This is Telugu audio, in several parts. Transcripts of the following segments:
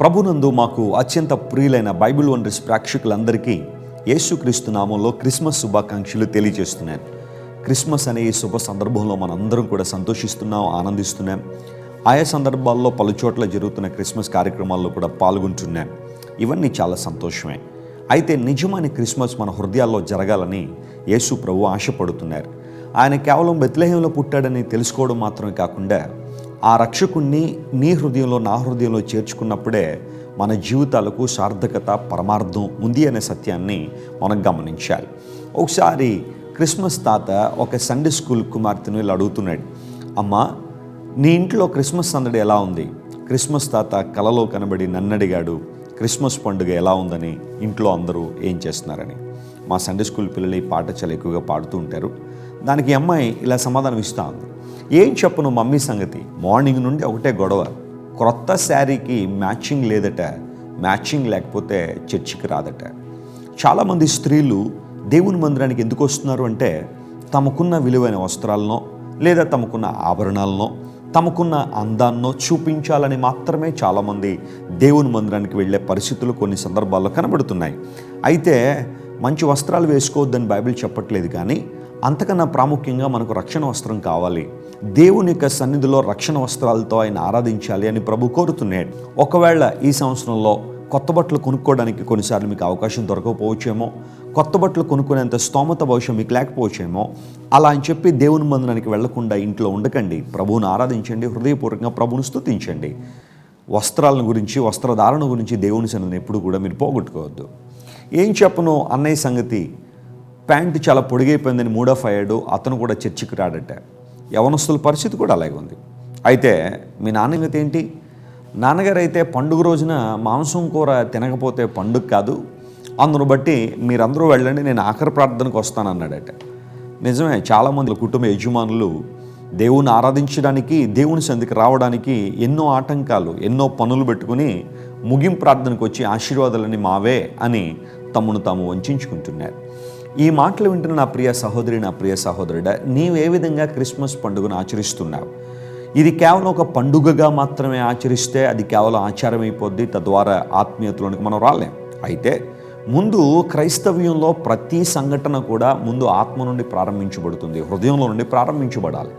ప్రభునందు మాకు అత్యంత ప్రియులైన బైబిల్ వండర్స్ ప్రేక్షకులందరికీ యేసుక్రీస్తు నామంలో క్రిస్మస్ శుభాకాంక్షలు తెలియజేస్తున్నాను. క్రిస్మస్ అనే ఈ శుభ సందర్భంలో మనందరం కూడా సంతోషిస్తున్నాం ఆనందిస్తున్నాం. ఆయా సందర్భాల్లో పలు చోట్ల జరుగుతున్న క్రిస్మస్ కార్యక్రమాల్లో కూడా పాల్గొంటున్నాం. ఇవన్నీ చాలా సంతోషమే. అయితే నిజమైన క్రిస్మస్ మన హృదయాల్లో జరగాలని యేసు ప్రభు ఆశపడుతున్నారు. ఆయన కేవలం బెత్లహేంలో పుట్టాడని తెలుసుకోవడం మాత్రమే కాకుండా ఆ రక్షకుణ్ణి నీ హృదయంలో నా హృదయంలో చేర్చుకున్నప్పుడే మన జీవితాలకు సార్థకత పరమార్థం ఉంది అనే సత్యాన్ని మనం గమనించాలి. ఒకసారి క్రిస్మస్ తాత ఒక సండే స్కూల్ కుమార్తెను వీళ్ళు అడుగుతున్నాడు అమ్మా నీ ఇంట్లో క్రిస్మస్ సందడి ఎలా ఉంది? క్రిస్మస్ తాత కలలో కనబడి నన్నడిగాడు క్రిస్మస్ పండుగ ఎలా ఉందని ఇంట్లో అందరూ ఏం చేస్తున్నారని? మా సండే స్కూల్ పిల్లలు ఈ పాట చాలా ఎక్కువగా పాడుతూ ఉంటారు. దానికి అమ్మాయి ఇలా సమాధానం ఇస్తూ ఉంది. ఏం చెప్పను మమ్మీ సంగతి? మార్నింగ్ నుండి ఒకటే గొడవ. క్రొత్త శారీకి మ్యాచింగ్ లేదట మ్యాచింగ్ లేకపోతే చర్చికి రాదట. చాలామంది స్త్రీలు దేవుని మందిరానికి ఎందుకు వస్తున్నారు అంటే తమకున్న విలువైన వస్త్రాలనో లేదా తమకున్న ఆభరణాలనో తమకున్న అందాన్నో చూపించాలని మాత్రమే చాలామంది దేవుని మందిరానికి వెళ్ళే పరిస్థితులు కొన్ని సందర్భాల్లో కనబడుతున్నాయి. అయితే మంచి వస్త్రాలు వేసుకోవద్దని బైబిల్ చెప్పట్లేదు కానీ అంతకన్నా ప్రాముఖ్యంగా మనకు రక్షణ వస్త్రం కావాలి. దేవుని యొక్క సన్నిధిలో రక్షణ వస్త్రాలతో ఆయన ఆరాధించాలి అని ప్రభు కోరుతున్నాడు. ఒకవేళ ఈ సంవత్సరంలో కొత్త బట్టలు కొనుక్కోవడానికి కొన్నిసార్లు మీకు అవకాశం దొరకకపోవచ్చేమో కొత్త బట్టలు కొనుక్కునేంత స్తోమత భవిష్యం మీకు లేకపోవచ్చేమో అలా అని చెప్పి దేవుని మందిరానికి వెళ్ళకుండా ఇంట్లో ఉండకండి. ప్రభువుని ఆరాధించండి హృదయపూర్వకంగా ప్రభువుని స్థుతించండి వస్త్రాలను గురించి వస్త్రధారణ గురించి దేవుని సన్నిధిని ఎప్పుడు కూడా మీరు పోగొట్టుకోవద్దు. ఏం చెప్పను? అన్నయ్య సంగతి ప్యాంట్ చాలా పొడిగైపోయిందని మూడఫ్ అయ్యాడు అతను కూడా చర్చికి రాడట. యవనస్తుల పరిస్థితి కూడా అలాగే ఉంది. అయితే మీ నాన్నగతి ఏంటి? నాన్నగారు అయితే పండుగ రోజున మాంసం కూర తినకపోతే పండుగ కాదు. అందును బట్టి మీరందరూ వెళ్ళండి నేను ఆఖరి ప్రార్థనకు వస్తానన్నాడట నిజమే చాలామంది కుటుంబ యజమానులు దేవుని ఆరాధించడానికి దేవుని సందికి రావడానికి ఎన్నో ఆటంకాలు ఎన్నో పనులు పెట్టుకుని ముగింపు ప్రార్థనకు వచ్చి ఆశీర్వాదాలని మావే అని తమను తాము వంచుకుంటున్నారు ఈ మాటలు వింటున్న నా ప్రియ సహోదరి నా ప్రియ సహోదరుడ నీవు ఏ విధంగా క్రిస్మస్ పండుగను ఆచరిస్తున్నావు? ఇది కేవలం ఒక పండుగగా మాత్రమే ఆచరిస్తే అది కేవలం ఆచారమైపోద్ది తద్వారా ఆత్మీయతలోనికి మనం రాలేం. అయితే ముందు క్రైస్తవ్యంలో ప్రతి సంఘటన కూడా ముందు ఆత్మ నుండి ప్రారంభించబడుతుంది హృదయంలో నుండి ప్రారంభించబడాలి.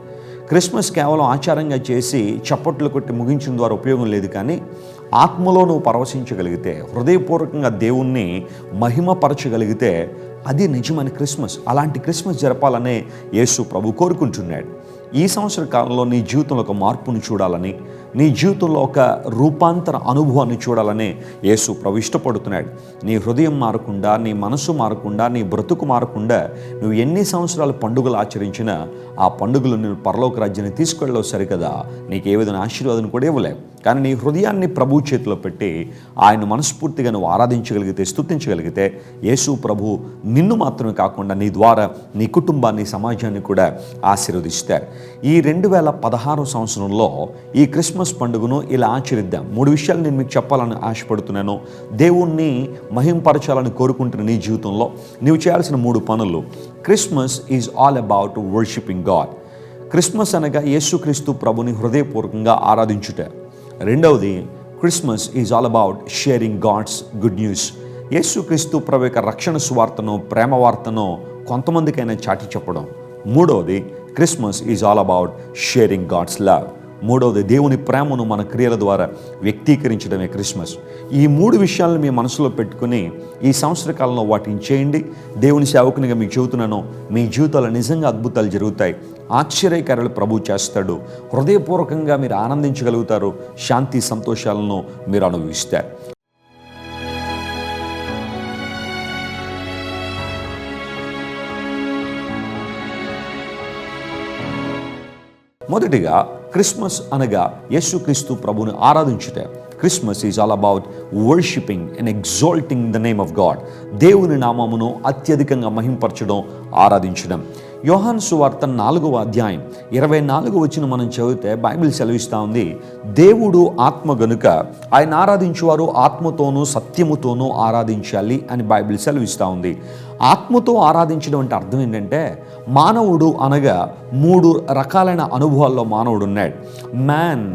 క్రిస్మస్ కేవలం ఆచారంగా చేసి చప్పట్లు కొట్టి ముగించిన ద్వారా ఉపయోగం లేదు కానీ ఆత్మలో నువ్వు పరవశించగలిగితే హృదయపూర్వకంగా దేవుణ్ణి మహిమపరచగలిగితే అది నిజమైన క్రిస్మస్ అలాంటి క్రిస్మస్ జరపాలనే యేసు ప్రభు కోరుకుంటున్నాడు. ఈ సంవత్సర కాలంలో నీ జీవితంలో ఒక మార్పును చూడాలని నీ జీవితంలో ఒక రూపాంతర అనుభవాన్ని చూడాలని యేసు ప్రభు ఇష్టపడుతున్నాడు. నీ హృదయం మారకుండా నీ మనసు మారకుండా నీ బ్రతుకు మారకుండా నువ్వు ఎన్ని సంవత్సరాలు పండుగలు ఆచరించినా ఆ పండుగలు నేను పరలోక రాజ్యాన్ని తీసుకెళ్ళవు సరికదా. నీకు ఏ విధమైన ఆశీర్వాదం కూడా ఇవ్వలేవు. కానీ నీ హృదయాన్ని ప్రభు చేతిలో పెట్టి ఆయన మనస్ఫూర్తిగా నువ్వు ఆరాధించగలిగితే స్తుతించగలిగితే యేసు ప్రభు నిన్ను మాత్రమే కాకుండా నీ ద్వారా నీ కుటుంబాన్ని సమాజాన్ని కూడా ఆశీర్వదిస్తారు. ఈ రెండు వేల పదహారు సంవత్సరంలో ఈ క్రిస్మస్ క్రిస్మస్ పండుగను ఇలా ఆచరిద్దాం. మూడు విషయాలు నేను మీకు చెప్పాలని ఆశపడుతున్నాను. దేవుణ్ణి మహింపరచాలని కోరుకుంటున్న నీ జీవితంలో నీవు చేయాల్సిన మూడు పనులు. Christmas is all about worshipping God Christmas అనగా యేసుక్రీస్తు ప్రభుని హృదయపూర్వకంగా ఆరాధించుట. రెండవది Christmas is all about sharing God's good news Yesu Kristu ప్రభు యొక్క రక్షణ సువార్తను ప్రేమ వార్తను కొంతమందికైనా చాటి చెప్పడం. మూడవది Christmas is all about sharing God's love మూడవది దేవుని ప్రేమను మన క్రియల ద్వారా వ్యక్తీకరించడమే క్రిస్మస్. ఈ మూడు విషయాలను మీ మనసులో పెట్టుకుని ఈ సంవత్సర కాలంలో వాటిని చేయండి. దేవుని సేవకునిగా మీకు చెబుతున్నాను మీ జీవితాల్లో నిజంగా అద్భుతాలు జరుగుతాయి. ఆశ్చర్యకారాలు ప్రభు చేస్తాడు. హృదయపూర్వకంగా మీరు ఆనందించగలుగుతారు. శాంతి సంతోషాలను మీరు అనుభవిస్తారు. మొదటిగా క్రిస్మస్ అనగా యేసుక్రీస్తు ప్రభుని ఆరాధించుట. Christmas is all about worshipping and exalting the name of God దేవుని నామమును అత్యధికంగా మహింపరచడం ఆరాధించడం. యోహాన్ సువార్త నాలుగవ అధ్యాయం ఇరవై నాలుగు వచ్చిన మనం చదివితే బైబిల్ సెలవిస్తూ ఉంది దేవుడు ఆత్మ గనుక ఆయన ఆరాధించువారు ఆత్మతోనూ సత్యముతోనూ ఆరాధించాలి అని బైబిల్ సెలవిస్తూ ఉంది. ఆత్మతో ఆరాధించడం అంటే అర్థం ఏంటంటే మానవుడు అనగా మూడు రకాలైన అనుభవాల్లో మానవుడు ఉన్నాడు. Man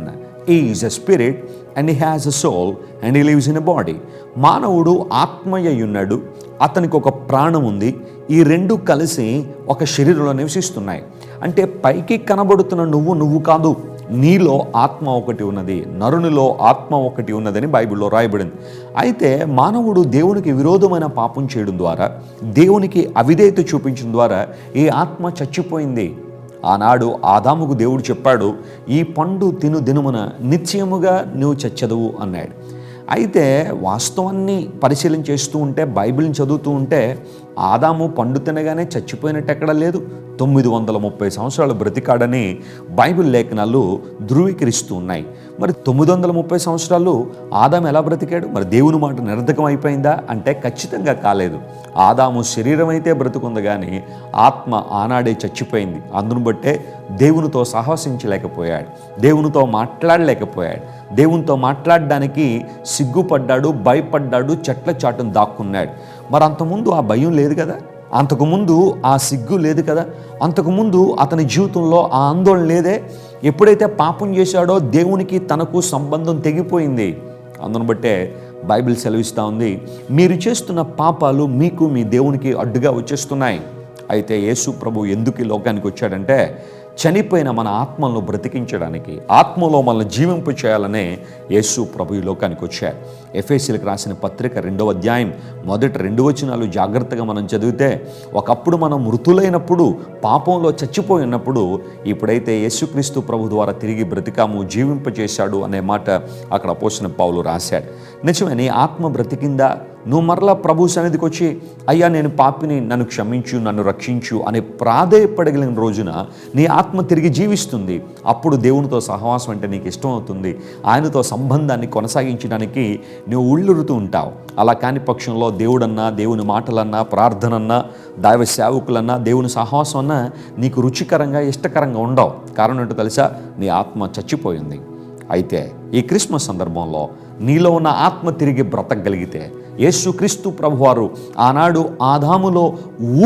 is a spirit and he has a soul and he lives in a body మానవుడు ఆత్మయ్య ఉన్నాడు అతనికి ఒక ప్రాణం ఉంది. ఈ రెండు కలిసి ఒక శరీరంలో నివసిస్తున్నాయి. అంటే పైకి కనబడుతున్న నువ్వు నువ్వు కాదు. నీలో ఆత్మ ఒకటి ఉన్నది. నరునిలో ఆత్మ ఒకటి ఉన్నదని బైబిల్లో రాయబడింది. అయితే మానవుడు దేవునికి విరోధమైన పాపం చేయడం ద్వారా దేవునికి అవిధేయత చూపించడం ద్వారా ఈ ఆత్మ చచ్చిపోయింది. ఆనాడు ఆదాముకు దేవుడు చెప్పాడు ఈ పండు తిను దినుమున నిశ్చయముగా నువ్వు చచ్చదువు అన్నాడు. అయితే వాస్తవాన్ని పరిశీలన చేస్తూ ఉంటే బైబిల్ని చదువుతూ ఉంటే ఆదాము పండు తినగానే చచ్చిపోయినట్టు ఎక్కడ లేదు. తొమ్మిది వందల ముప్పై సంవత్సరాలు బ్రతికాడని బైబిల్ లేఖనాలు ధృవీకరిస్తూ ఉన్నాయి మరి తొమ్మిది వందల ముప్పై సంవత్సరాలు ఆదాము ఎలా బ్రతికాడు? మరి దేవుని మాట నిరర్ధకం అయిపోయిందా? అంటే ఖచ్చితంగా కాలేదు. ఆదాము శరీరం అయితే బ్రతుకుంది కానీ ఆత్మ ఆనాడే చచ్చిపోయింది. అందును బట్టే దేవునితో సాహసించలేకపోయాడు. దేవునితో మాట్లాడలేకపోయాడు. దేవునితో మాట్లాడడానికి సిగ్గుపడ్డాడు భయపడ్డాడు చెట్ల చాటును దాక్కున్నాడు. మరి అంతకుముందు ఆ భయం లేదు కదా? అంతకుముందు ఆ సిగ్గు లేదు కదా? అంతకుముందు అతని జీవితంలో ఆ ఆందోళన లేదే? ఎప్పుడైతే పాపం చేశాడో దేవునికి తనకు సంబంధం తెగిపోయింది. అందును బట్టే బైబిల్ సెలవిస్తూ ఉంది మీరు చేస్తున్న పాపాలు మీకు మీ దేవునికి అడ్డుగా వచ్చేస్తున్నాయి. అయితే యేసు ప్రభు ఎందుకు ఈ లోకానికి వచ్చాడంటే చనిపోయిన మన ఆత్మలను బ్రతికించడానికి ఆత్మలో మనల్ని జీవింపు చేయాలనే యేసు ప్రభు ఈ లోకానికి వచ్చారు. ఎఫ్ఎస్సీలకు రాసిన పత్రిక రెండవ అధ్యాయం మొదటి రెండు వచనాలు జాగ్రత్తగా మనం చదివితే ఒకప్పుడు మనం మృతులైనప్పుడు పాపంలో చచ్చిపోయి ఉన్నప్పుడు ఇప్పుడైతే యేసుక్రీస్తు ప్రభు ద్వారా తిరిగి బ్రతికాము జీవింపచేశాడు అనే మాట అక్కడ పోసిన పావులు రాశాడు. నిజమే ఆత్మ బ్రతికిందా? నువ్వు మరలా ప్రభు సన్నిధికి వచ్చి అయ్యా నేను పాపిని నన్ను క్షమించు నన్ను రక్షించు అనే ప్రాధేయపడగలిగిన రోజున నీ ఆత్మ తిరిగి జీవిస్తుంది. అప్పుడు దేవునితో సహవాసం అంటే నీకు ఇష్టం అవుతుంది. ఆయనతో సంబంధాన్ని కొనసాగించడానికి నువ్వు ఉళ్ళురుతూ ఉంటావు. అలా కాని పక్షంలో దేవుడన్నా దేవుని మాటలన్నా ప్రార్థనన్నా దైవ సేవకులన్నా దేవుని సహవాసం అన్నా నీకు రుచికరంగా ఇష్టకరంగా ఉండవు. కారణం ఏంటో తెలుసా? నీ ఆత్మ చచ్చిపోయింది. అయితే ఈ క్రిస్మస్ సందర్భంలో నీలో ఉన్న ఆత్మ తిరిగి బ్రతకగలిగితే యేసుక్రీస్తు ప్రభువారు ఆనాడు ఆదాములో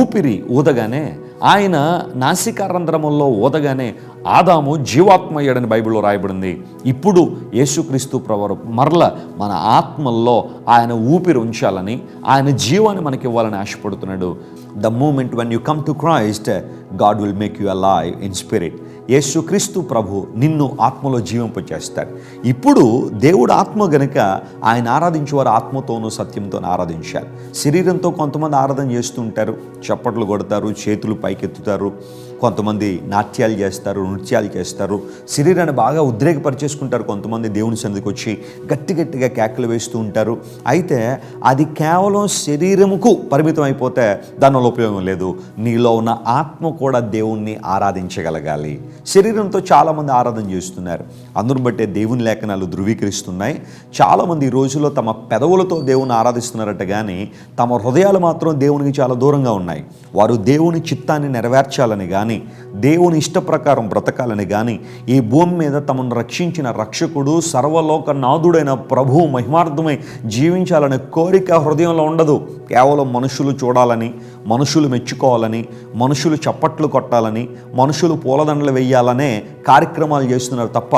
ఊపిరి ఊదగానే ఆయన నాసికారంధ్రముల్లో ఊదగానే ఆదాము జీవాత్మయ్యాడని బైబిల్లో రాయబడింది. ఇప్పుడు యేసుక్రీస్తు ప్రవరు మరల మన ఆత్మల్లో ఆయన ఊపిరి ఉంచాలని ఆయన జీవాన్ని మనకి ఇవ్వాలని ఆశపడుతున్నాడు. The moment when you come to Christ God will make you alive in spirit Yesu Kristu ప్రభు నిన్ను ఆత్మలో జీవింపచేస్తాడు ఇప్పుడు దేవుడు ఆత్మ గనుక ఆయన ఆరాధించేవారు ఆత్మతోనూ సత్యంతో ఆరాధించాలి. శరీరంతో కొంతమంది ఆరాధన చేస్తుంటారు చప్పట్లు కొడతారు చేతులు పైకెత్తుతారు. కొంతమంది నాట్యాలు చేస్తారు నృత్యాలు చేస్తారు. శరీరాన్ని బాగా ఉద్రేకపరిచేసుకుంటారు కొంతమంది దేవుని సన్నిధికి వచ్చి. గట్టి గట్టిగా కేకలు వేస్తూ ఉంటారు. అయితే అది కేవలం శరీరముకు పరిమితం అయిపోతే దానివల్ల ఉపయోగం లేదు. నీలో ఉన్న ఆత్మ కూడా దేవుణ్ణి ఆరాధించగలగాలి. శరీరంతో చాలామంది ఆరాధన చేస్తున్నారు. అందును బట్టే దేవుని లేఖనాలు ధృవీకరిస్తున్నాయి. చాలామంది ఈ రోజుల్లో తమ పెదవులతో దేవుని ఆరాధిస్తున్నారట కానీ తమ హృదయాలు మాత్రం దేవునికి చాలా దూరంగా ఉన్నాయి. వారు దేవుని చిత్తాన్ని నెరవేర్చాలని కానీ దేవుని ఇష్ట ప్రకారం బ్రతకాలని కానీ ఈ భూమి మీద తమను రక్షించిన రక్షకుడు సర్వలోక నాథుడైన ప్రభువు మహిమార్థమై జీవించాలనే కోరిక హృదయంలో ఉండదు. కేవలం మనుషులు చూడాలని మనుషులు మెచ్చుకోవాలని మనుషులు చప్పట్లు కొట్టాలని మనుషులు పూలదండలు వేయాలనే కార్యక్రమాలు చేస్తున్నారు తప్ప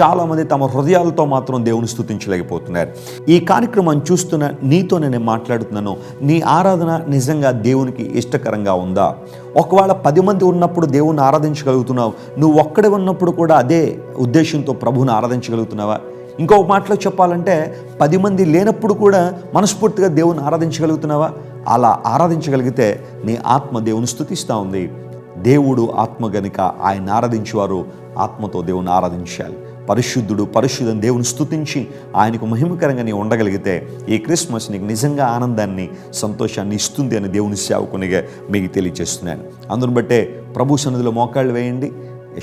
చాలామంది తమ హృదయాలతో మాత్రం దేవుని స్థుతించలేకపోతున్నారు. ఈ కార్యక్రమం చూస్తున్న నీతో నేను మాట్లాడుతున్నాను. నీ ఆరాధన నిజంగా దేవునికి ఇష్టకరంగా ఉందా? ఒకవేళ పది మంది ఉన్నప్పుడు దేవుని ఆరాధించగలుగుతున్నావు. నువ్వు ఒక్కడే ఉన్నప్పుడు కూడా అదే ఉద్దేశంతో ప్రభువుని ఆరాధించగలుగుతున్నావా? ఇంకొక మాటలో చెప్పాలంటే పది మంది లేనప్పుడు కూడా మనస్ఫూర్తిగా దేవుని ఆరాధించగలుగుతున్నావా? అలా ఆరాధించగలిగితే నీ ఆత్మ దేవుని స్థుతిస్తూ ఉంది. దేవుడు ఆత్మ గనుక ఆయన ఆరాధించేవారు ఆత్మతో దేవుని ఆరాధించాలి. పరిశుద్ధుడు పరిశుద్ధం దేవుని స్థుతించి ఆయనకు మహిమకరంగా నీవు ఉండగలిగితే ఈ క్రిస్మస్ నీకు నిజంగా ఆనందాన్ని సంతోషాన్ని ఇస్తుంది అని దేవుని సేవకునిగా మీకు తెలియజేస్తున్నాను. అందును బట్టే ప్రభు సన్నిధిలో మోకాళ్ళు వేయండి.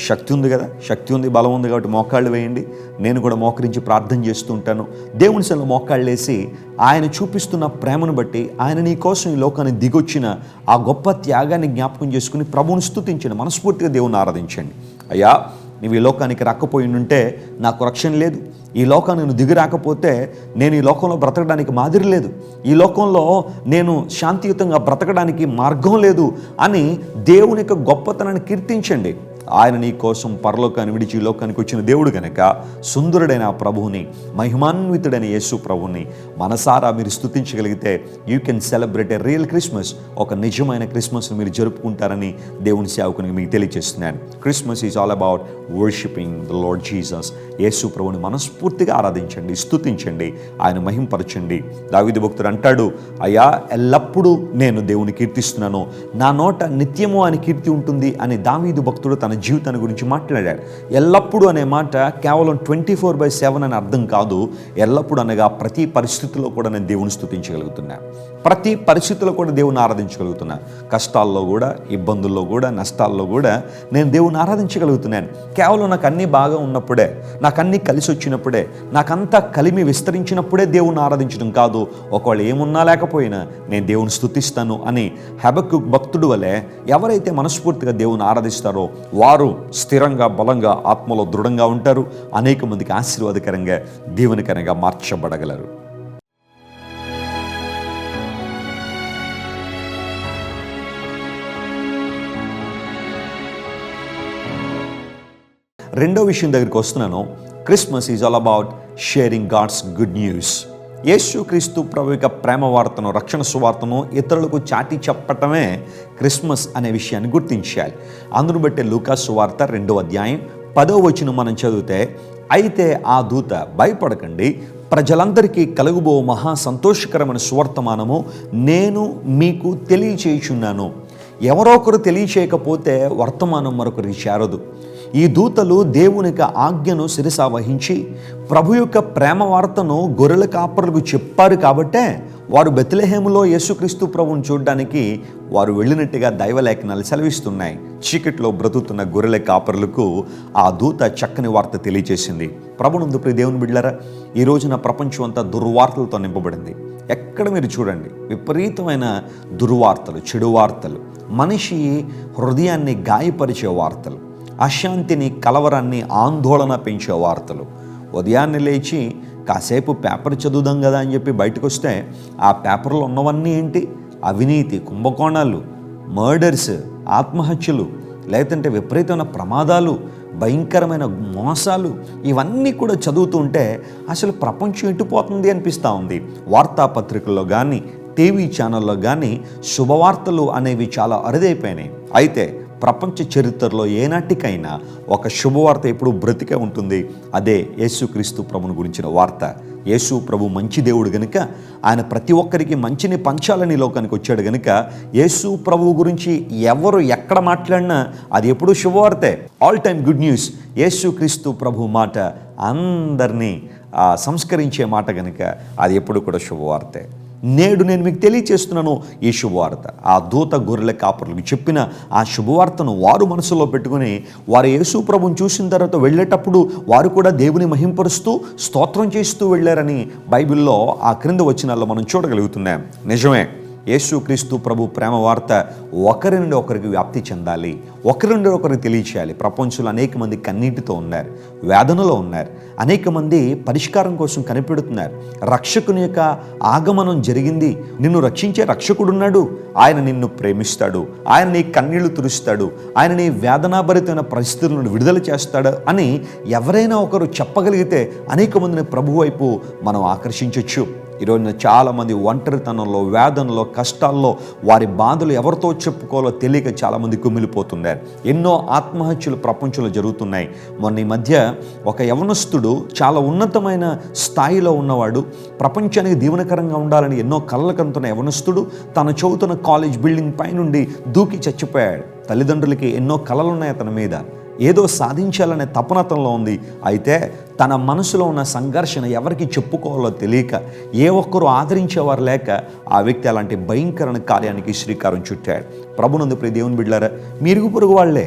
శక్తి ఉంది కదా? శక్తి ఉంది బలం ఉంది కాబట్టి మోకాళ్ళు వేయండి. నేను కూడా మోకరించి ప్రార్థన చేస్తూ ఉంటాను. దేవుని సన్నిలో మోకాళ్ళు వేసి ఆయన చూపిస్తున్న ప్రేమను బట్టి ఆయన నీ కోసం ఈ లోకాన్ని దిగొచ్చిన ఆ గొప్ప త్యాగాన్ని జ్ఞాపకం చేసుకుని ప్రభువుని స్థుతించండి మనస్ఫూర్తిగా దేవుని ఆరాధించండి. అయ్యా నువ్వు ఈ లోకానికి రాకపోయి ఉంటే నాకు రక్షణ లేదు. ఈ లోకాన్ని నువ్వు దిగి రాకపోతే నేను ఈ లోకంలో బ్రతకడానికి మాదిరి లేదు. ఈ లోకంలో నేను శాంతియుతంగా బ్రతకడానికి మార్గం లేదు అని దేవుని యొక్క గొప్పతనాన్ని కీర్తించండి. ఆయన నీ కోసం పరలోకాన్ని విడిచి ఈ లోకానికి వచ్చిన దేవుడు గనక సుందరుడైన ప్రభువుని మహిమాన్వితుడైన యేసు ప్రభుని మనసారా మీరు స్థుతించగలిగితే you can celebrate a real Christmas ఒక నిజమైన క్రిస్మస్ మీరు జరుపుకుంటారని దేవుని సేవకునికి మీకు తెలియజేస్తున్నాను Christmas is all about worshipping the Lord Jesus Yesu ప్రభుని మనస్ఫూర్తిగా ఆరాధించండి స్థుతించండి ఆయన మహింపరచండి. దావిది భక్తుడు అంటాడు అయ్యా ఎల్లప్పుడూ నేను దేవుని కీర్తిస్తున్నాను. నా నోట నిత్యము అని కీర్తి ఉంటుంది అని దావీదు భక్తుడు తన జీవితాన్ని గురించి మాట్లాడాడు. ఎల్లప్పుడూ అనే మాట కేవలం ట్వంటీ ఫోర్ బై సెవెన్ అని అర్థం కాదు. ఎల్లప్పుడూ అనగా ప్రతి పరిస్థితి పరిస్థితుల్లో కూడా నేను దేవుని స్థుతించగలుగుతున్నా. ప్రతి పరిస్థితిలో కూడా దేవుని ఆరాధించగలుగుతున్నా. కష్టాల్లో కూడా ఇబ్బందుల్లో కూడా నష్టాల్లో కూడా నేను దేవుని ఆరాధించగలుగుతున్నాను. కేవలం నాకు అన్నీ బాగా ఉన్నప్పుడే నాకు అన్నీ కలిసి వచ్చినప్పుడే నాకంతా కలిమి విస్తరించినప్పుడే దేవుని ఆరాధించడం కాదు. ఒకవేళ ఏమున్నా లేకపోయినా నేను దేవుని స్థుతిస్తాను అని హెబక్కు భక్తుడు వలె ఎవరైతే మనస్ఫూర్తిగా దేవుని ఆరాధిస్తారో వారు స్థిరంగా బలంగా ఆత్మలో దృఢంగా ఉంటారు. అనేక మందికి ఆశీర్వాదకరంగా దీవెనకరంగా మార్చబడగలరు. రెండో విషయం దగ్గరికి వస్తున్నాను. Christmas is all about sharing God's good news Yesu Kristu ప్రభు యొక్క ప్రేమ వార్తను రక్షణ సువార్తను ఇతరులకు చాటి చెప్పటమే క్రిస్మస్ అనే విషయాన్ని గుర్తించాలి. అందును బట్టే లూకా సువార్త రెండో అధ్యాయం పదో వచ్చిన మనం చదివితే అయితే ఆ దూత భయపడకండి. ప్రజలందరికీ కలుగుబో మహా సంతోషకరమైన సువర్తమానము నేను మీకు తెలియచేయుచున్నాను. ఎవరో ఒకరు తెలియచేయకపోతే వర్తమానం మరొకరికి చేరదు. ఈ దూతలు దేవునికి ఆజ్ఞను శిరస వహించి ప్రభు యొక్క ప్రేమ వార్తను గొర్రెల కాపరులకు చెప్పారు కాబట్టే వారు బెత్లహేములో యేసుక్రీస్తు ప్రభుని చూడడానికి వారు వెళ్ళినట్టుగా దైవలేఖనాలు సెలవిస్తున్నాయి. చీకట్లో బ్రతుకుతున్న గొర్రెల కాపరులకు ఆ దూత చక్కని వార్త తెలియజేసింది. ప్రభునందు ప్రియ దేవుని బిడ్డలారా ఈ రోజున ప్రపంచం అంతా దుర్వార్తలతో నింపబడింది. ఎక్కడ మీరు చూడండి విపరీతమైన దుర్వార్తలు చెడు వార్తలు మనిషి హృదయాన్ని గాయపరిచే వార్తలు. అశాంతిని కలవరాన్ని ఆందోళన పెంచే వార్తలు. ఉదయాన్నే లేచి కాసేపు పేపర్ చదువుదాం కదా అని చెప్పి బయటకు వస్తే ఆ పేపర్లో ఉన్నవన్నీ ఏంటి? అవినీతి కుంభకోణాలు మర్డర్స్ ఆత్మహత్యలు లేదంటే విపరీతమైన ప్రమాదాలు భయంకరమైన మోసాలు ఇవన్నీ కూడా చదువుతుంటే అసలు ప్రపంచం ఎటుపోతుంది అనిపిస్తూ ఉంది. వార్తాపత్రికల్లో కానీ టీవీ ఛానల్లో కానీ శుభవార్తలు అనేవి చాలా అరుదైపోయినాయి. అయితే ప్రపంచ చరిత్రలో ఏనాటికైనా ఒక శుభవార్త ఎప్పుడు బ్రతికే ఉంటుంది. అదే యేసుక్రీస్తు ప్రభుని గురించిన వార్త. యేసు ప్రభు మంచి దేవుడు గనుక ఆయన ప్రతి ఒక్కరికి మంచిని పంచాలని లోకానికి వచ్చాడు గనుక యేసు ప్రభు గురించి ఎవరు ఎక్కడ మాట్లాడినా అది ఎప్పుడూ శుభవార్తే. All time good news Yesu Kristu ప్రభు మాట అందరినీ సంస్కరించే మాట గనుక అది ఎప్పుడు కూడా శుభవార్తే. నేడు నేను మీకు తెలియచేస్తున్నాను ఈ శుభవార్త ఆ దూత గొర్రెల కాపరులకు చెప్పిన ఆ శుభవార్తను వారు మనసులో పెట్టుకుని వారు యేసు ప్రభుని చూసిన తర్వాత వెళ్ళేటప్పుడు వారు కూడా దేవుని మహింపరుస్తూ స్తోత్రం చేస్తూ వెళ్ళారని బైబిల్లో ఆ క్రింద వచ్చినాల్లో మనం చూడగలుగుతున్నాం. నిజమే. యేసుక్రీస్తు ప్రభు ప్రేమ వార్త ఒకరి నుండి ఒకరికి వ్యాప్తి చెందాలి. ఒకరి నుండి ఒకరికి తెలియచేయాలి. ప్రపంచంలో అనేక మంది కన్నీటితో ఉన్నారు వేదనలో ఉన్నారు. అనేక మంది పరిష్కారం కోసం కనిపెడుతున్నారు. రక్షకుని యొక్క ఆగమనం జరిగింది. నిన్ను రక్షించే రక్షకుడున్నాడు ఆయన నిన్ను ప్రేమిస్తాడు. ఆయన నీ కన్నీళ్ళు తురుస్తాడు ఆయన నీ వేదనాభరితమైన పరిస్థితుల నుండి విడుదల చేస్తాడు అని ఎవరైనా ఒకరు చెప్పగలిగితే అనేక మందిని ప్రభు వైపు మనం ఆకర్షించవచ్చు ఈరోజున చాలామంది ఒంటరితనంలో వేదనలో కష్టాల్లో వారి బాధలు ఎవరితో చెప్పుకోవాలో తెలియక చాలామంది కుమిలిపోతున్నారు. ఎన్నో ఆత్మహత్యలు ప్రపంచంలో జరుగుతున్నాయి. మొన్న ఈ మధ్య ఒక యవనస్తుడు చాలా ఉన్నతమైన స్థాయిలో ఉన్నవాడు ప్రపంచానికి దీవనకరంగా ఉండాలని ఎన్నో కళ్ళ కంతున్న యవనస్తుడు తను చదువుతున్న కాలేజ్ బిల్డింగ్ పైనుండి దూకి చచ్చిపోయాడు. తల్లిదండ్రులకి ఎన్నో కళలు ఉన్నాయి అతని మీద. ఏదో సాధించాలనే తపనతంలో ఉంది. అయితే తన మనసులో ఉన్న సంఘర్షణ ఎవరికి చెప్పుకోవాలో తెలియక ఏ ఒక్కరు ఆదరించేవారు లేక ఆ వ్యక్తి అలాంటి భయంకరణ కార్యానికి శ్రీకారం చుట్టాడు. ప్రభునందు ప్రియ దేవుని బిడ్డారా మీరుగు పొరుగు వాళ్ళే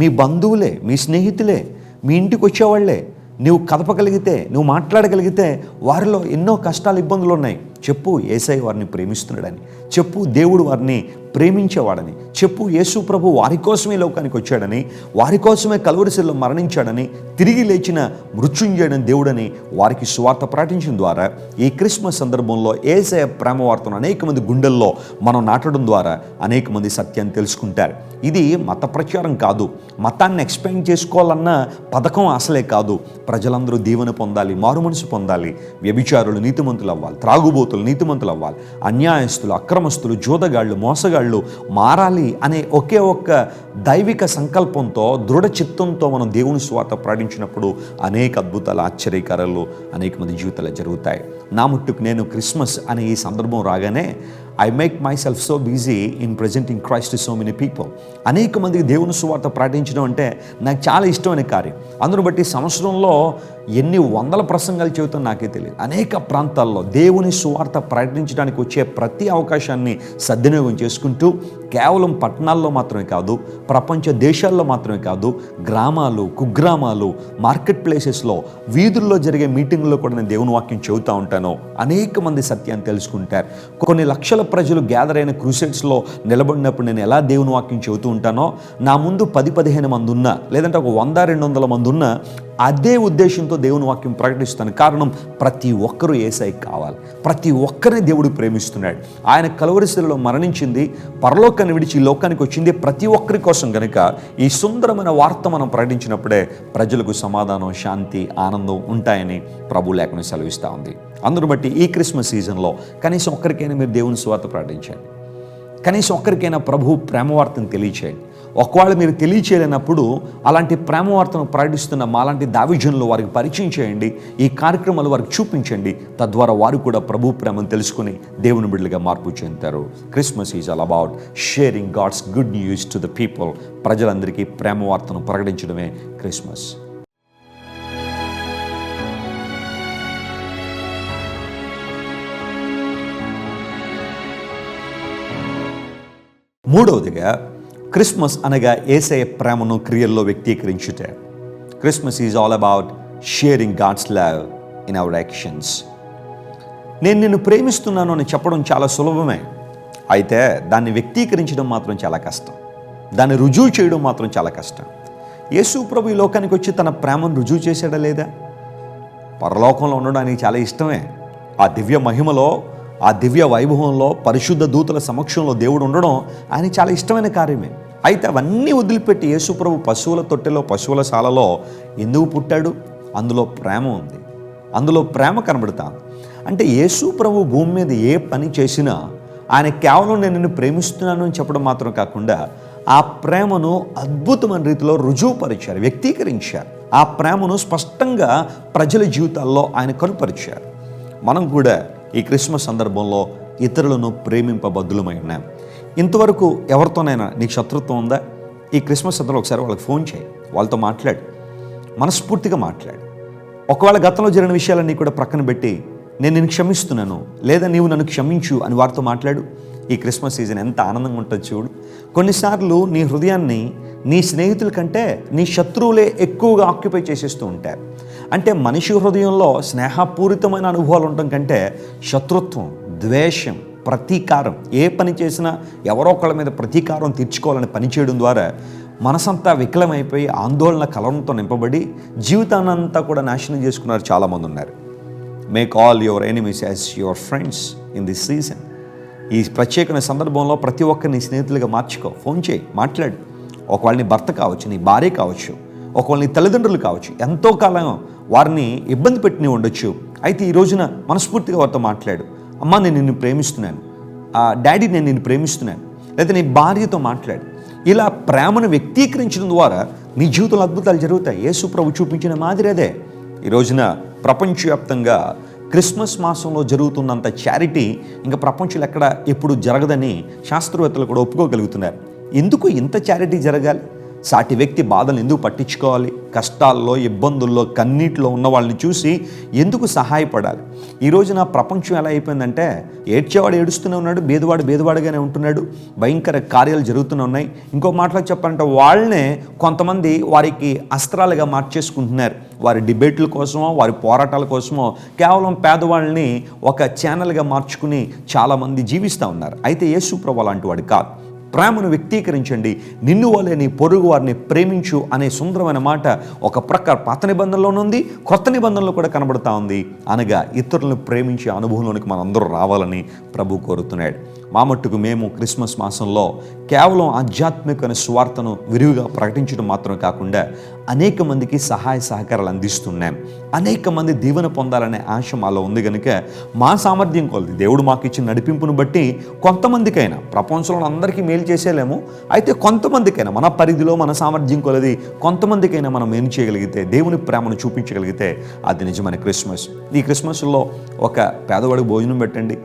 మీ బంధువులే మీ స్నేహితులే మీ ఇంటికి వచ్చేవాళ్ళే నువ్వు కదపగలిగితే నువ్వు మాట్లాడగలిగితే వారిలో ఎన్నో కష్టాలు ఇబ్బందులు ఉన్నాయి. చెప్పు ఏసై వారిని ప్రేమిస్తున్నాడని. చెప్పు దేవుడు వారిని ప్రేమించేవాడని. చెప్పు యేసు ప్రభు వారి కోసమే లోకానికి వచ్చాడని. వారి కోసమే కలువరిశిల్లో మరణించాడని. తిరిగి లేచిన మృత్యుంజయడం దేవుడని వారికి స్వార్థ ప్రకటించడం ద్వారా ఈ క్రిస్మస్ సందర్భంలో ఏసయ ప్రేమ వార్తను అనేక మంది గుండెల్లో మనం నాటడం ద్వారా అనేక మంది సత్యాన్ని తెలుసుకుంటారు. ఇది మత ప్రచారం కాదు. మతాన్ని ఎక్స్పెండ్ చేసుకోవాలన్న పథకం అసలే కాదు. ప్రజలందరూ దీవెన పొందాలి మారు మనసు పొందాలి. వ్యభిచారులు నీతిమంతులు అవ్వాలి త్రాగుబోతులు నీతిమంతులు అవ్వాలి. అన్యాయస్తులు అక్రమస్తులు జోదగాళ్ళు మోసగాళ్ళు మారాలి అనే ఒకే ఒక్క దైవిక సంకల్పంతో దృఢ చిత్తంతో మనం దేవుని స్వార్థ ప్రకటించినప్పుడు అనేక అద్భుతాలు ఆశ్చర్యకారాలు అనేక మంది జీవితాలు జరుగుతాయి. నా ముట్టుకు నేను క్రిస్మస్ అనే ఈ సందర్భం రాగానే I make myself so busy in presenting Christ so many people అనేక మందికి దేవుని సువార్త ప్రకటించడం అంటే నాకు చాలా ఇష్టమైన కార్యం. అందును బట్టి సంవత్సరంలో ఎన్ని వందల ప్రసంగాలు చెబుతాం నాకే తెలియదు. అనేక ప్రాంతాల్లో దేవుని సువార్త ప్రకటించడానికి వచ్చే ప్రతి అవకాశాన్ని సద్వినియోగం చేసుకుంటూ కేవలం పట్టణాల్లో మాత్రమే కాదు ప్రపంచ దేశాల్లో మాత్రమే కాదు గ్రామాలు కుగ్రామాలు మార్కెట్ ప్లేసెస్లో వీధుల్లో జరిగే మీటింగ్లో కూడా నేను దేవుని వాక్యం చెబుతూ ఉంటాను. అనేక మంది సత్యాన్ని తెలుసుకుంటారు. కొన్ని లక్షల ప్రజలు గ్యాదర్ అయిన క్రూసెట్స్లో నిలబడినప్పుడు నేను ఎలా దేవుని వాక్యం చెబుతూ ఉంటానో నా ముందు పది పదిహేను మంది ఉన్నా లేదంటే ఒక వంద రెండు వందల మంది ఉన్నా అదే ఉద్దేశంతో దేవుని వాక్యం ప్రకటిస్తాను కారణం ప్రతి ఒక్కరూ ఏసైకి కావాలి. ప్రతి ఒక్కరిని దేవుడు ప్రేమిస్తున్నాడు. ఆయన కలవరిశిలో మరణించింది పరలోకాన్ని విడిచి లోకానికి వచ్చింది ప్రతి ఒక్కరి కోసం కనుక ఈ సుందరమైన వార్త మనం ప్రకటించినప్పుడే ప్రజలకు సమాధానం శాంతి ఆనందం ఉంటాయని ప్రభు లేఖను సెలవిస్తూ ఉంది. అందును బట్టి ఈ క్రిస్మస్ సీజన్లో కనీసం ఒక్కరికైనా మీరు దేవుని స్వార్థ ప్రకటించండి. కనీసం ఒక్కరికైనా ప్రభు ప్రేమవార్తను తెలియచేయండి. ఒకవేళ మీరు తెలియచేయలేనప్పుడు అలాంటి ప్రేమవార్తను ప్రకటిస్తున్న మాలాంటి దావిజన్లు వారికి పరిచయం చేయండి ఈ కార్యక్రమాలు వారికి చూపించండి. తద్వారా వారు కూడా ప్రభు ప్రేమను తెలుసుకుని దేవుని బిడ్డలుగా మార్పు చెందుతారు. Christmas is all about sharing God's good news to the people ప్రజలందరికీ ప్రేమవార్తను ప్రకటించడమే క్రిస్మస్ మూడవదిగా క్రిస్మస్ అనగా ఏసయ ప్రేమను క్రియల్లో వ్యక్తీకరించుటే. Christmas is all about sharing God's love in our actions నేను నిన్ను ప్రేమిస్తున్నాను అని చెప్పడం చాలా సులభమే. అయితే దాన్ని వ్యక్తీకరించడం మాత్రం చాలా కష్టం. దాన్ని రుజువు చేయడం మాత్రం చాలా కష్టం. యేసు ప్రభు ఈ లోకానికి వచ్చి తన ప్రేమను రుజువు చేశాడా లేదా? పరలోకంలో ఉండడానికి చాలా ఇష్టమే. ఆ దివ్య మహిమలో ఆ దివ్య వైభవంలో పరిశుద్ధ దూతల సమక్షంలో దేవుడు ఉండడం ఆయన చాలా ఇష్టమైన కార్యమే. అయితే అవన్నీ వదిలిపెట్టి యేసుప్రభు పశువుల తొట్టెలో పశువుల శాలలో ఎందుకు పుట్టాడు? అందులో ప్రేమ ఉంది. అందులో ప్రేమ కనబడతా. అంటే యేసు ప్రభు భూమి మీద ఏ పని చేసినా ఆయన కేవలం నేను నిన్ను ప్రేమిస్తున్నాను అని చెప్పడం మాత్రం కాకుండా ఆ ప్రేమను అద్భుతమైన రీతిలో రుజువుపరిచారు వ్యక్తీకరించారు. ఆ ప్రేమను స్పష్టంగా ప్రజల జీవితాల్లో ఆయన కనుపరిచారు. మనం కూడా ఈ క్రిస్మస్ సందర్భంలో ఇతరులను ప్రేమింపబద్దులమై ఉన్నాం. ఇంతవరకు ఎవరితోనైనా నీకు శత్రుత్వం ఉందా? ఈ క్రిస్మస్ సందర్భంలో ఒకసారి వాళ్ళకి ఫోన్ చేయి. వాళ్ళతో మాట్లాడు. మనస్ఫూర్తిగా మాట్లాడు. ఒకవేళ గతంలో జరిగిన విషయాలన్నీ కూడా ప్రక్కన పెట్టి నేను నిన్ను క్షమిస్తున్నాను లేదా నీవు నన్ను క్షమించు అని వారితో మాట్లాడు. ఈ క్రిస్మస్ సీజన్ ఎంత ఆనందంగా ఉంటుంది చూడు. కొన్నిసార్లు నీ హృదయాన్ని నీ స్నేహితుల కంటే నీ శత్రువులే ఎక్కువగా ఆక్యుపై చేసేస్తూ ఉంటారు. అంటే మనిషి హృదయంలో స్నేహపూరితమైన అనుభవాలు ఉండటం కంటే శత్రుత్వం ద్వేషం ప్రతీకారం. ఏ పని చేసినా ఎవరో ఒకళ్ళ మీద ప్రతీకారం తీర్చుకోవాలని పనిచేయడం ద్వారా మనసంతా వికలమైపోయి ఆందోళన కలవడంతో నింపబడి జీవితాన్నంతా కూడా నాశనం చేసుకున్నారు చాలామంది ఉన్నారు. Make all your enemies as your friends in this season ఈ ప్రత్యేకమైన సందర్భంలో ప్రతి ఒక్కరిని స్నేహితులుగా మార్చుకో. ఫోన్ చేయి మాట్లాడు. ఒకవేళ నీ భర్త కావచ్చు నీ భార్య కావచ్చు ఒకవేళ నీ తల్లిదండ్రులు కావచ్చు ఎంతో కాలం వారిని ఇబ్బంది పెట్టిన ఉండొచ్చు. అయితే ఈ రోజున మనస్ఫూర్తిగా వారితో మాట్లాడు. అమ్మ నేను నిన్ను ప్రేమిస్తున్నాను. ఆ, డాడీ నేను నిన్ను ప్రేమిస్తున్నాను. లేదా నీ భార్యతో మాట్లాడు. ఇలా ప్రేమను వ్యక్తీకరించడం ద్వారా నీ జీవితంలో అద్భుతాలు జరుగుతాయి. యేసు ప్రభు చూపించిన మాదిరి అదే. ఈ రోజున ప్రపంచవ్యాప్తంగా క్రిస్మస్ మాసంలో జరుగుతున్నంత చారిటీ ఇంకా ప్రపంచంలో ఎక్కడ ఎప్పుడు జరగదని శాస్త్రవేత్తలు కూడా ఒప్పుకోగలుగుతున్నారు. ఎందుకు ఇంత చారిటీ జరగాలి? సాటి వ్యక్తి బాధలు ఎందుకు పట్టించుకోవాలి? కష్టాల్లో ఇబ్బందుల్లో కన్నీటిలో ఉన్న వాళ్ళని చూసి ఎందుకు సహాయపడాలి? ఈ రోజున ప్రపంచం ఎలా అయిపోయిందంటే ఏడ్చేవాడు ఏడుస్తూనే ఉన్నాడు బేదవాడు బేదవాడుగానే ఉంటున్నాడు భయంకర కార్యాలు జరుగుతూనే ఉన్నాయి. ఇంకో మాటలో చెప్పాలంటే వాళ్ళనే కొంతమంది వారికి అస్త్రాలుగా మార్చేసుకుంటున్నారు. వారి డిబేట్ల కోసమో వారి పోరాటాల కోసమో కేవలం పేదవాళ్ళని ఒక ఛానల్గా మార్చుకుని చాలామంది జీవిస్తూ ఉన్నారు. అయితే యేసుప్రభు అలాంటి వాడు కాదు. ప్రేమను వ్యక్తీకరించండి. నిన్ను వలె నీ పొరుగు వారిని ప్రేమించు అనే సుందరమైన మాట ఒక ప్రక్క పాత నిబంధనలోనుంది కొత్త నిబంధనలో కూడా కనబడుతూ ఉంది. అనగా ఇతరులను ప్రేమించే అనుభవంలోనికి మనందరూ రావాలని ప్రభు కోరుతున్నాడు. మా మట్టుకు మేము క్రిస్మస్ మాసంలో కేవలం ఆధ్యాత్మిక స్వార్థను విరివిగా ప్రకటించడం మాత్రం కాకుండా అనేక మందికి సహాయ సహకారాలు అందిస్తున్నాం. అనేక మంది దీవెన పొందాలనే ఆశ మాలో ఉంది కనుక మా సామర్థ్యం కొలది. దేవుడు మాకు ఇచ్చిన నడిపింపును బట్టి కొంతమందికైనా ప్రపంచంలో అందరికీ మేలు చేసేలేము. అయితే కొంతమందికైనా మన పరిధిలో మన సామర్థ్యం కొలది కొంతమందికైనా మనం ఏం చేయగలిగితే దేవుని ప్రేమను చూపించగలిగితే అది నిజమైన క్రిస్మస్. ఈ క్రిస్మస్లో ఒక పేదవాడికి భోజనం పెట్టండి.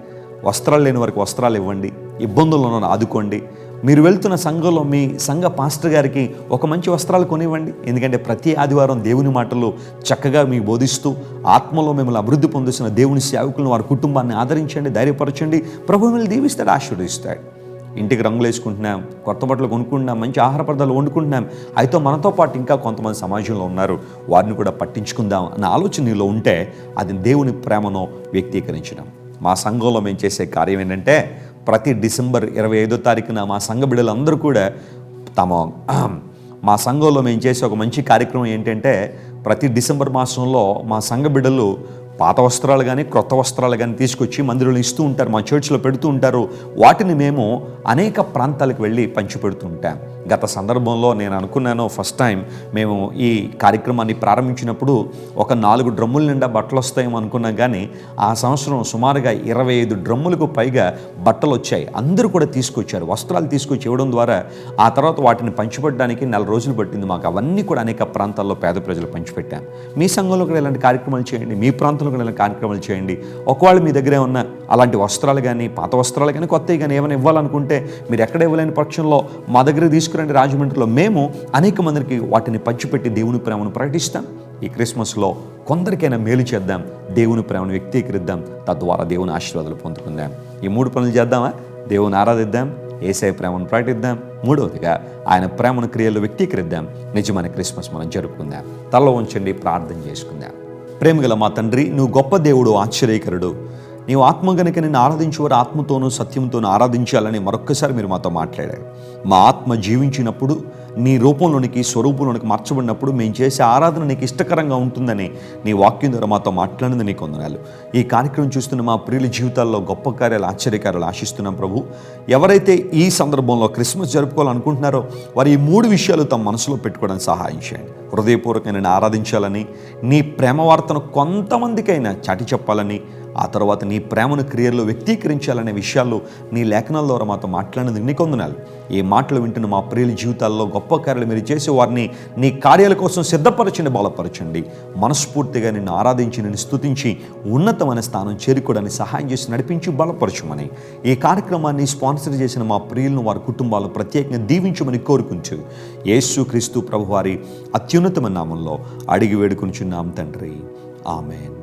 వస్త్రాలు లేని వారికి వస్త్రాలు ఇవ్వండి ఇబ్బందులను ఆదుకోండి. మీరు వెళ్తున్న సంఘంలో మీ సంఘ పాస్టర్ గారికి ఒక మంచి వస్త్రాలు కొనివ్వండి. ఎందుకంటే ప్రతి ఆదివారం దేవుని మాటలు చక్కగా మీకు బోధిస్తూ ఆత్మలో మిమ్మల్ని అభివృద్ధి పొందుతున్న దేవుని సేవకులను వారి కుటుంబాన్ని ఆదరించండి ధైర్యపరచండి. ప్రభు మిమ్మల్ని దీవిస్తాడు ఆశీర్వదిస్తాడు. ఇంటికి రంగులు వేసుకుంటున్నాం కొత్త బట్టలు కొనుక్కుంటున్నాం మంచి ఆహార పదార్థాలు వండుకుంటున్నాం అయితే మనతో పాటు ఇంకా కొంతమంది సమాజంలో ఉన్నారు. వారిని కూడా పట్టించుకుందాం అన్న ఆలోచన నీలో ఉంటే అది దేవుని ప్రేమను వ్యక్తీకరించడం. మా సంఘంలో మేము చేసే కార్యం ఏంటంటే ప్రతి డిసెంబర్ ఇరవై ఐదో తారీఖున మా సంఘ బిడ్డలందరూ కూడా తమ మా సంఘంలో మేము చేసే ఒక మంచి కార్యక్రమం ఏంటంటే ప్రతి డిసెంబర్ మాసంలో మా సంఘ బిడ్డలు పాత వస్త్రాలు కానీ క్రొత్త వస్త్రాలు కానీ తీసుకొచ్చి మందిరంలో ఇస్తూ ఉంటారు మా చర్చ్లో పెడుతూ ఉంటారు. వాటిని మేము అనేక ప్రాంతాలకు వెళ్ళి పంచిపెడుతూ ఉంటాం గత సందర్భంలో నేను అనుకున్నాను ఫస్ట్ టైం మేము ఈ కార్యక్రమాన్ని ప్రారంభించినప్పుడు ఒక నాలుగు డ్రమ్ముల నిండా బట్టలు వస్తాయేమో అనుకున్నాం కానీ ఆ సంవత్సరం సుమారుగా ఇరవై ఐదు డ్రమ్ములకు పైగా బట్టలు వచ్చాయి. అందరూ కూడా తీసుకొచ్చారు. వస్త్రాలు తీసుకొచ్చి ఇవ్వడం ద్వారా ఆ తర్వాత వాటిని పంచిపెట్టడానికి నెల రోజులు పట్టింది. మాకు అవన్నీ కూడా అనేక ప్రాంతాల్లో పేద ప్రజలు పంచిపెట్టాం. మీ సంఘంలో కూడా ఇలాంటి కార్యక్రమాలు చేయండి. మీ ప్రాంతంలో కూడా కార్యక్రమాలు చేయండి. ఒకవేళ మీ దగ్గరే ఉన్న అలాంటి వస్త్రాలు కానీ పాత వస్త్రాలు కానీ కొత్తవి కానీ ఏమైనా ఇవ్వాలనుకుంటే మీరు ఎక్కడ ఇవ్వలేని పక్షంలో మా దగ్గర తీసుకురండి రాజమండ్రిలో. మేము అనేక మందికి వాటిని పంచిపెట్టి దేవుని ప్రేమను ప్రకటిస్తాం. ఈ క్రిస్మస్లో కొందరికైనా మేలు చేద్దాం. దేవుని ప్రేమను వ్యక్తీకరిద్దాం. తద్వారా దేవుని ఆశీర్వాదాలు పొందుకుందాం. ఈ మూడు పనులు చేద్దామా? దేవుని ఆరాధిద్దాం. ఏసై ప్రేమను ప్రకటిద్దాం. మూడవదిగా ఆయన ప్రేమను క్రియలు వ్యక్తీకరిద్దాం. నిజమైన క్రిస్మస్ మనం జరుపుకుందాం. తలలో ఉంచండి ప్రార్థన చేసుకుందాం. ప్రేమగల మా తండ్రి నువ్వు గొప్ప దేవుడు ఆశ్చర్యకరుడు. నీవు ఆత్మ గనుక నేను ఆరాధించేవారు ఆత్మతోనూ సత్యంతోనూ ఆరాధించాలని మరొక్కసారి మీరు మాతో మాట్లాడారు. మా ఆత్మ జీవించినప్పుడు నీ రూపంలోనికి స్వరూపంలోనికి మార్చబడినప్పుడు మేము చేసే ఆరాధన నీకు ఇష్టకరంగా ఉంటుందని నీ వాక్యం ద్వారా మాతో మాట్లాడింది నీకు వందనాలు. ఈ కార్యక్రమం చూస్తున్న మా ప్రియుల జీవితాల్లో గొప్ప కార్యాలు ఆశ్చర్యకార్యాలు ఆశిస్తున్నాం ప్రభు. ఎవరైతే ఈ సందర్భంలో క్రిస్మస్ జరుపుకోవాలనుకుంటున్నారో వారు ఈ మూడు విషయాలు తమ మనసులో పెట్టుకోవడానికి సహాయం చేయండి. హృదయపూర్వకంగా నేను ఆరాధించాలని నీ ప్రేమ వార్తను కొంతమందికైనా చాటి చెప్పాలని ఆ తర్వాత నీ ప్రేమను క్రియల్లో వ్యక్తీకరించాలనే విషయాల్లో నీ లేఖనాల ద్వారా మాతో మాట్లాడినందుకు నీ కొందనాలు ఈ మాటలు వింటున్న మా ప్రియుల జీవితాల్లో గొప్ప కార్యాలు మీరు చేసే వారిని నీ కార్యాల కోసం సిద్ధపరచండి బలపరచండి. మనస్ఫూర్తిగా నిన్ను ఆరాధించి నిన్ను స్థుతించి ఉన్నతమైన స్థానం చేరుకోవడానికి సహాయం చేసి నడిపించి బలపరచమని. ఈ కార్యక్రమాన్ని స్పాన్సర్ చేసిన మా ప్రియులను వారి కుటుంబాలు ప్రత్యేకంగా దీవించమని కోరుకుంటూ యేసు క్రీస్తు ప్రభు వారి అత్యున్నతమైన నామంలో అడిగి వేడుకుంటున్నాం తండ్రి. ఆమెన్.